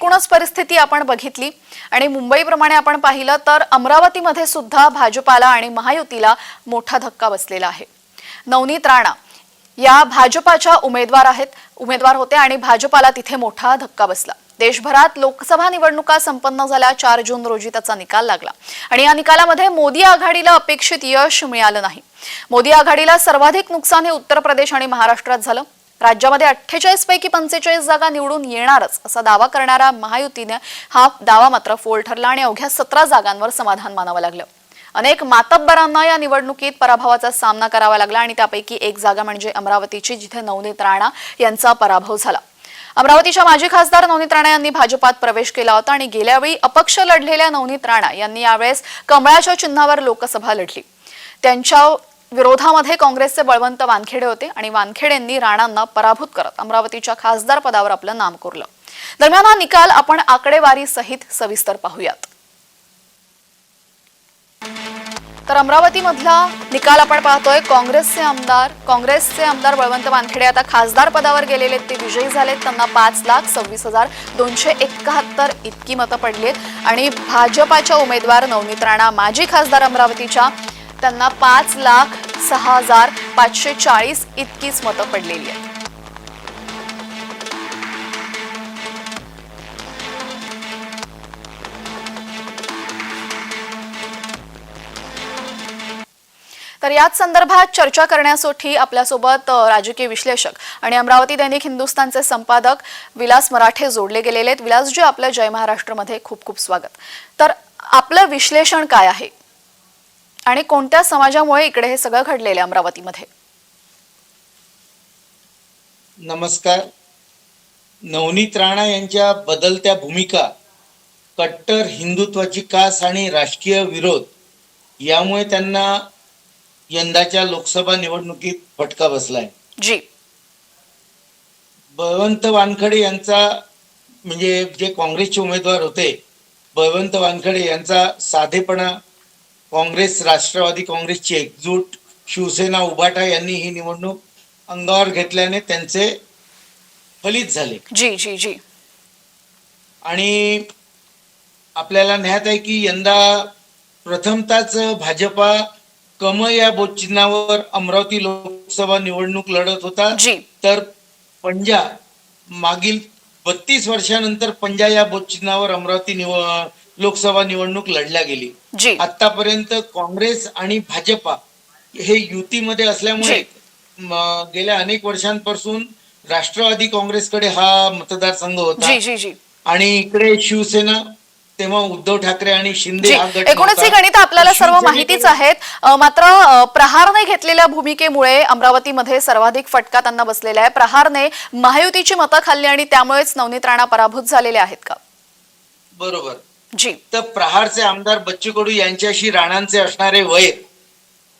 एकूणच परिस्थिती आपण बघितली. आणि मुंबईप्रमाणे आपण पाहिलं तर अमरावतीमध्ये सुद्धा भाजपाला आणि महायुतीला मोठा धक्का बसलेला आहे. नवनीत राणा या भाजपाच्या उमेदवार आहेत उमेदवार होते आणि भाजपाला तिथे मोठा धक्का बसला. देशभरात लोकसभा निवडणुका संपन्न झाल्या चार जून रोजी त्याचा निकाल लागला. आणि या निकालामध्ये मोदी आघाडीला अपेक्षित यश मिळालं नाही. मोदी आघाडीला सर्वाधिक नुकसान हे उत्तर प्रदेश आणि महाराष्ट्रात झालं. राज्यामध्ये अठ्ठेचाळीस पैकी पंचेचाळीस जागा निवडून येणारच असा दावा करणारा महायुतीने हा दावा मात्र फोल ठरला आणि अवघ्या सतरा जागांवर समाधान मानावं लागलं. अनेक मातब्बरांना या निवडणुकीत पराभवाचा सामना करावा लागला आणि त्यापैकी एक जागा म्हणजे अमरावतीची जिथे नवनीत राणा यांचा पराभव झाला. अमरावतीच्या माजी खासदार नवनीत राणा यांनी भाजपात प्रवेश केला होता आणि गेल्यावेळी अपक्ष लढलेल्या नवनीत राणा यांनी यावेळेस कमळाच्या चिन्हावर लोकसभा लढली. त्यांच्या विरोधामध्ये काँग्रेसचे बळवंत वानखेडे होते आणि वानखेडेंनी राणांना पराभूत करत अमरावतीच्या खासदार पदावर आपलं नाम कोरलं. दरम्यान हा निकाल आपण आकडेवारी सहित सविस्तर पाहूयात. तर अमरावतीमधला निकाल आपण पाहतोय. काँग्रेसचे आमदार काँग्रेसचे आमदार बळवंत वानखेडे आता खासदार पदावर गेलेले आहेत, ते विजयी झालेत. त्यांना पाच लाख सव्वीस हजार दोनशे एकाहत्तर इतकी मतं पडली आहेत. आणि भाजपाच्या उमेदवार नवनीत राणा माजी खासदार अमरावतीच्या त्यांना पाच लाख सहा हजार पाचशे चाळीस इतकीच मतं पडलेली आहेत. तर याच संदर्भात चर्चा करण्यासाठी आपल्यासोबत राजकीय विश्लेषक आणि अमरावती दैनिक हिंदुस्थानचे संपादक विलास मराठे जोडले गेलेले आहेत. विलासजी आपलं जय महाराष्ट्रमध्ये खूप खूप स्वागत. तर आपलं विश्लेषण काय आहे? आणि कोणत्या समाजामुळे इकडे हे सगळं घडलेलं आहे अमरावतीमध्ये? नमस्कार. नवनीत राणा यांच्या बदलत्या भूमिका कट्टर हिंदुत्वाची कास आणि राजकीय विरोध यामुळे त्यांना यंदाच्या लोकसभा निवडणुकीत फटका बसलाय. जी. बळवंत वानखडे यांचा म्हणजे जे काँग्रेसचे उमेदवार होते बळवंत वानखडे यांचा साधेपणा काँग्रेस राष्ट्रवादी काँग्रेसची एकजूट शिवसेना उभाटा यांनी ही निवडणूक अंगावर घेतल्याने त्यांचे फलित झाले. जी जी जी. आणि आपल्याला ज्ञात आहे की यंदा प्रथमताच भाजपा कम या बोटचिन्हावर अमरावती लोकसभा निवडणूक लढत होता. जी. तर पंजा मागील बत्तीस वर्षानंतर पंजा या बोटचिन्हावर अमरावती निव लोकसभा निवडणूक लढल्या गेली. आतापर्यंत काँग्रेस आणि भाजपा हे युतीमध्ये असल्यामुळे गेल्या अनेक वर्षांपासून राष्ट्रवादी काँग्रेसकडे हा मतदारसंघ होता. जी जी जी. आणि इकडे शिवसेना तेव्हा उद्धव ठाकरे आणि शिंदे एकूणच ही. गणित आपल्याला सर्व माहितीच आहेत. मात्र प्रहारने घेतलेल्या भूमिकेमुळे अमरावतीमध्ये सर्वाधिक फटका त्यांना बसलेला आहे. प्रहारने महायुतीची मतं खाल्ली आणि त्यामुळेच नवनीत राणा पराभूत झालेले आहेत का? बरोबर. जी. तर प्रहारचे आमदार बच्चू कडू यांच्याशी राणांचे असणारे वय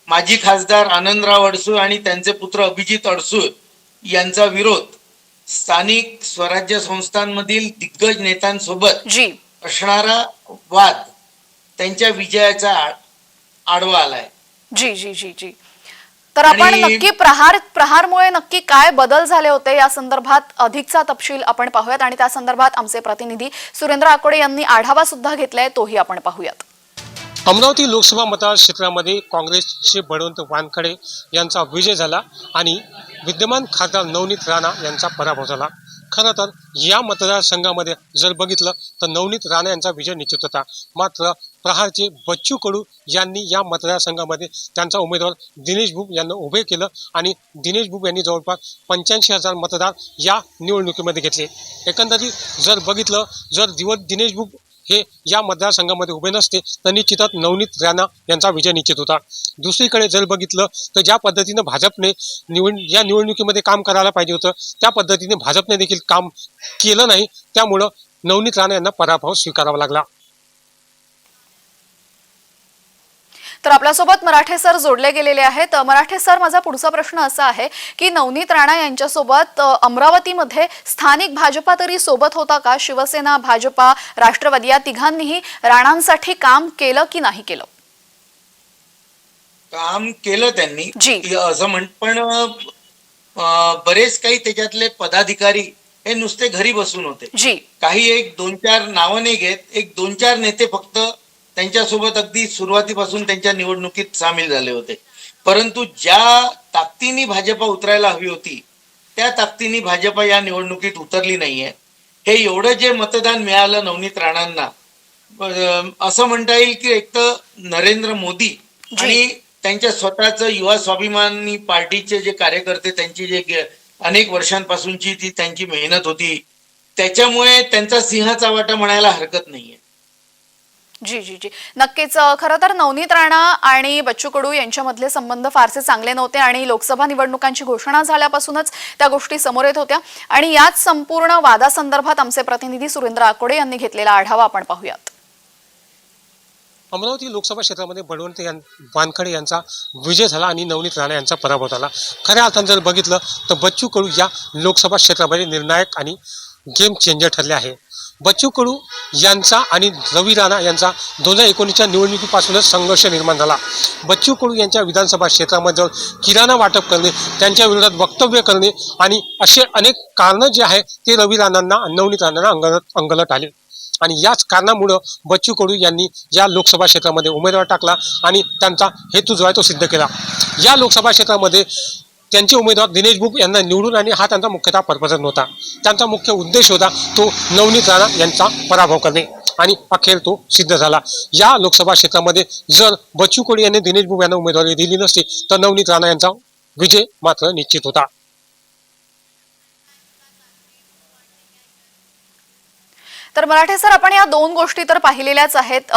माजी खासदार आनंदराव अडसूळ आणि त्यांचे पुत्र अभिजित अडसूळ यांचा विरोध स्थानिक स्वराज्य संस्थांमधील दिग्गज नेत्यांसोबत असणारा वाद त्यांच्या विजयाचा आडवा आलाय. जी जी जी जी. तर आपण नक्की प्रहार प्रहारमुळे नक्की काय बदल झाले होते? या संदर्भात अधिकचा तपशील आपण पाहूयात आणि त्या संदर्भात आमचे प्रतिनिधी सुरेंद्र आकोडे यांनी आढावा सुद्धा घेतलाय. तोही आपण पाहूयात. अमरावती लोकसभा मतदारक्षेत्रामध्ये काँग्रेसचे बळवंत वानखडे यांचा विजय झाला आणि विद्यमान खासदार नवनीत राणा यांचा पराभव झाला. खरं तर या मतदारसंघामध्ये जर बघितलं तर नवनीत राणा यांचा विजय निश्चित होता. मात्र प्रहारचे बच्चू कडू यांनी या मतदारसंघामध्ये त्यांचा उमेदवार दिनेश भूप यांना उभे केलं आणि दिनेश भूप यांनी जवळपास पंच्याऐंशी हजार मतदार या निवडणुकीमध्ये घेतले. एकंदरीत जर बघितलं जर दिवस दिनेश भूप हे या मतदारसंघामध्ये उभे नसते तर निश्चितच नवनीत राणा यांचा विजय निश्चित होता. दुसरीकडे जर बघितलं तर ज्या पद्धतीनं भाजपने निवड या निवडणुकीमध्ये काम करायला पाहिजे होतं त्या पद्धतीने भाजपने देखील काम केलं नाही त्यामुळं नवनीत राणा यांना पराभव स्वीकारावा लागला. तर आपल्यासोबत मराठे सर जोडले गेलेले आहेत. मराठे सर माझा पुढचा प्रश्न असा आहे की नवनीत राणा यांच्यासोबत अमरावतीमध्ये स्थानिक भाजपा तरी सोबत होता का? शिवसेना भाजपा राष्ट्रवादी या तिघांनीही राणांसाठी काम केलं की नाही केलं? काम केलं त्यांनी. जी. असं म्हण पण बरेच काही त्याच्यातले पदाधिकारी हे नुसते घरी बसून होते. जी. काही एक दोन चार नावं नाही घेत. एक दोन चार नेते फक्त त्यांच्यासोबत अगदी सुरुवातीपासून त्यांच्या निवडणुकीत सामील झाले होते. परंतु ज्या ताकदीने भाजपा उतरायला हवी होती त्या ताकदीने भाजपा या निवडणुकीत उतरली नाहीये. हे एवढं जे मतदान मिळालं नवनीत राणांना असं म्हणता येईल की एक तर नरेंद्र मोदी. आणि त्यांच्या स्वतःचं युवा स्वाभिमानी पार्टीचे जे कार्यकर्ते त्यांची जे अनेक वर्षांपासूनची ती त्यांची मेहनत होती त्याच्यामुळे त्यांचा सिंहाचा वाटा म्हणायला हरकत नाहीये. जी जी जी. नक्कीच खरं तर नवनीत राणा आणि बच्चू कडू यांच्यामधले संबंध फारसे चांगले नव्हते आणि लोकसभा निवडणुकांची घोषणा झाल्यापासूनच त्या गोष्टी समोर येत होत्या. आणि याच संपूर्ण वादासंदर्भात आमचे प्रतिनिधी सुरेंद्र आकोडे यांनी घेतलेला आढावा आपण पाहूयात. अमरावती लोकसभा क्षेत्रामध्ये बळवंत यां वानखडे यांचा विजय झाला आणि नवनीत राणा यांचा पराभव झाला. खऱ्या अर्थानं जर बघितलं तर बच्चू कडू या लोकसभा क्षेत्रामध्ये निर्णायक आणि गेम चेंजर ठरले आहे. बच्चू कडू यांचा आणि रवी राणा यांचा दोन हजार एकोणीसच्या निवडणुकीपासूनच संघर्ष निर्माण झाला. बच्चू कडू यांच्या विधानसभा क्षेत्रामध्ये जाऊन किराणा वाटप करणे त्यांच्या विरोधात वक्तव्य करणे आणि असे अनेक कारणं जे आहे ते रवी राणांना अन्नवणीत नवनीत राणांना अंगलत अंगलत आले. आणि याच कारणामुळं बच्चू कडू यांनी या लोकसभा क्षेत्रामध्ये उमेदवार टाकला आणि त्यांचा हेतू जो आहे तो सिद्ध केला. या लोकसभा क्षेत्रामध्ये त्यांचे उमेदवार दिनेश बुक यांना निवडून आणि हा त्यांचा मुख्यतः पर्पज नव्हता. त्यांचा मुख्य उद्देश होता तो नवनीत राणा यांचा पराभव करणे आणि अखेर तो सिद्ध झाला. या लोकसभा क्षेत्रामध्ये जर बच्चू कोळी यांनी दिनेश बुक यांना उमेदवारी दिली नसती तर नवनीत राणा यांचा विजय मात्र निश्चित होता. तर मराठे सर आपण या दोन गोष्टी तर पाहिलेल्याच आहेत.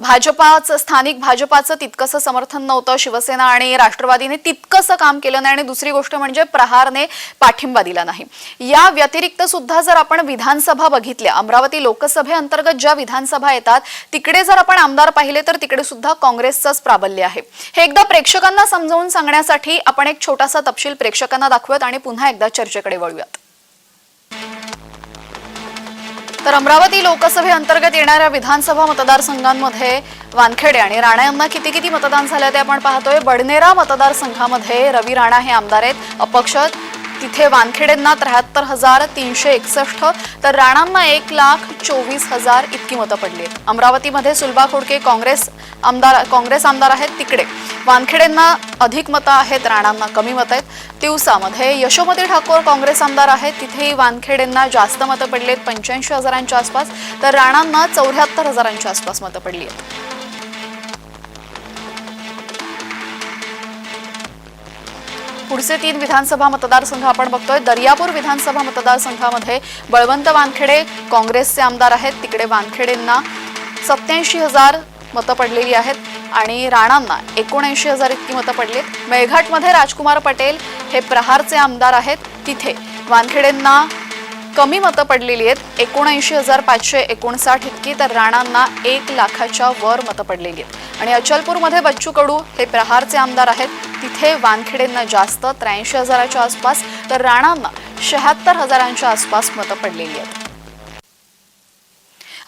भाजपाचं स्थानिक भाजपाचं तितकंसं समर्थन नव्हतं शिवसेना आणि राष्ट्रवादीने तितकंसं काम केलं नाही आणि दुसरी गोष्ट म्हणजे प्रहारने पाठिंबा दिला नाही. या व्यतिरिक्त सुद्धा जर आपण विधानसभा बघितल्या अमरावती लोकसभेअंतर्गत ज्या विधानसभा येतात तिकडे जर आपण आमदार पाहिले तर तिकडे सुद्धा काँग्रेसचंच प्राबल्य आहे. हे एकदा प्रेक्षकांना समजावून सांगण्यासाठी आपण एक छोटासा तपशील प्रेक्षकांना दाखवूयात आणि पुन्हा एकदा चर्चेकडे वळूयात. तर अमरावती लोकसभेअंतर्गत येणाऱ्या विधानसभा मतदारसंघांमध्ये वानखेडे आणि राणा यांना किती किती मतदान झालं ते आपण पाहतोय. बडनेरा मतदारसंघामध्ये रवी राणा हे आमदार आहेत. अपक्ष तिथे वानखेडेंना त्र्याहत्तर हजार तीनशे एकसष्ट तर राणांना एक लाख चोवीस हजार इतकी मतं पडली आहेत. अमरावतीमध्ये सुलभा खोडके काँग्रेस आमदार काँग्रेस आमदार आहेत तिकडे. वानखेडेंना अधिक मतं आहेत राणांना कमी मतं आहेत. तिवसामध्ये यशोमती ठाकूर काँग्रेस आमदार आहेत. तिथेही वानखेडेंना जास्त मतं पडली आहेत. पंच्याऐंशी हजारांच्या आसपास. तर राणांना चौऱ्याहत्तर हजारांच्या आसपास मतं पडली आहेत. पुढचे तीन विधानसभा मतदारसंघ आपण बघतोय. दर्यापूर विधानसभा मतदारसंघामध्ये बळवंत वानखेडे काँग्रेसचे आमदार आहेत. तिकडे वानखेडेंना सत्याऐंशी हजार मतं पडलेली आहेत. आणि राणांना एकोणऐंशी हजार इतकी मतं पडलीत. मेळघाटमध्ये राजकुमार पटेल हे प्रहारचे आमदार आहेत. तिथे वानखेडेंना कमी मतं पडलेली आहेत. एकोणऐंशी हजार पाचशे एकोणसाठ इतकी तर राणांना एक लाखाच्या वर मतं पडलेली आहेत. आणि अचलपूरमध्ये बच्चू कडू हे प्रहारचे आमदार आहेत. तिथे वानखेडेंना जास्त त्र्याऐंशी हजाराच्या आसपास तर राणांना शहात्तर हजारांच्या आसपास मतं पडलेली आहेत.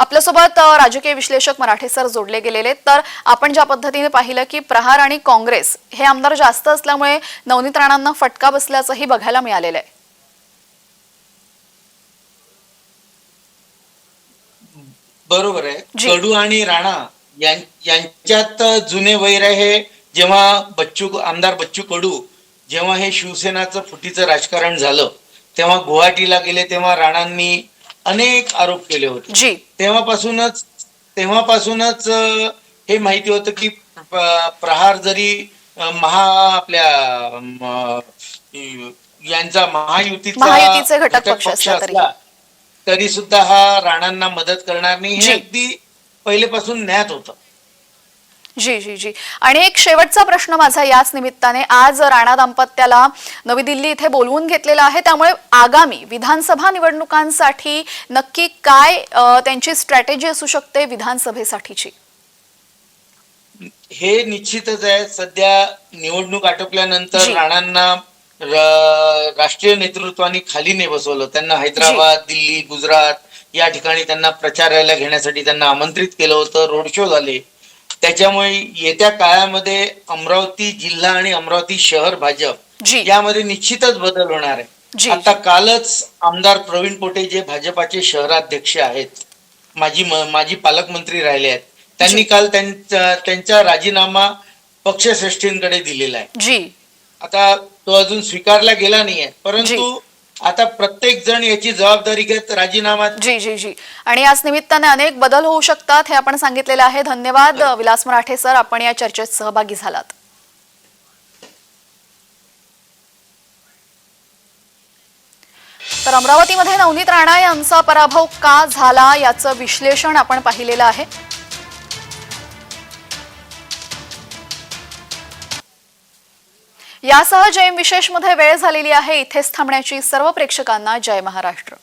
आपल्यासोबत राजकीय विश्लेषक मराठे सर जोडले गेलेले. तर आपण ज्या पद्धतीने पाहिलं की प्रहार आणि काँग्रेस हे आमदार जास्त असल्यामुळे नवनीत राणांना फटका बसल्याचंही बघायला मिळालेलं आहे बरोबर आहे. कडू आणि राणा यांच्यात जुने वैर आहे जेव्हा बच्चू आमदार बच्चू कडू जेव्हा हे शिवसेनाचं फुटीचं राजकारण झालं तेव्हा गुवाहाटीला गेले तेव्हा राणांनी अनेक आरोप केले होते जी तेव्हापासूनच तेव्हापासूनच हे माहिती होतं की प्रहार जरी महा आपल्या यांचा महायुतीचा घटक पक्ष असला तरी. सुद्धा हा राणांना मदत करणार नाही. हे अगदी पहिलेपासून ज्ञात होतं जी जी जी. आणि एक शेवटचा प्रश्न माझा याच निमित्ताने. आज राणा दाम्पत्याला नवी दिल्ली इथे बोलवून घेतलेला आहे. त्यामुळे आगामी विधानसभा निवडणुकांसाठी नक्की काय त्यांची स्ट्रॅटेजी असू शकते विधानसभेसाठीची? हे निश्चितच आहे. सध्या निवडणूक आटोपल्यानंतर. राणांना राष्ट्रीय नेतृत्वाने खाली नाही बसवलं त्यांना हैदराबाद दिल्ली गुजरात या ठिकाणी त्यांना प्रचाराला घेण्यासाठी त्यांना आमंत्रित केलं होतं. रोड शो झाले. त्याच्यामुळे येत्या काळामध्ये अमरावती जिल्हा आणि अमरावती शहर भाजप यामध्ये निश्चितच बदल होणार आहे. आता कालच आमदार प्रवीण पोटे जे भाजपाचे शहराध्यक्ष आहेत माजी माजी पालकमंत्री राहिले आहेत त्यांनी काल त्यांचा त्यांचा राजीनामा पक्षश्रेष्ठींकडे दिलेला आहे. आता तो अजून स्वीकारला गेला नाहीये परंतु आता प्रत्येक जण याची जबाबदारी घेत राजीनामा जी जी जी. आणि याच निमित्ताने अनेक बदल होऊ शकतात हे आपण सांगितलेलं आहे. धन्यवाद विलास मराठे सर. आपण या चर्चेत सहभागी झालात. तर अमरावतीमध्ये नवनीत राणा यांचा पराभव का झाला याचं विश्लेषण आपण पाहिलेलं आहे. यासह जयम विशेषमध्ये वेळ झालेली आहे. इथेच थांबण्याची सर्व प्रेक्षकांना जय महाराष्ट्र.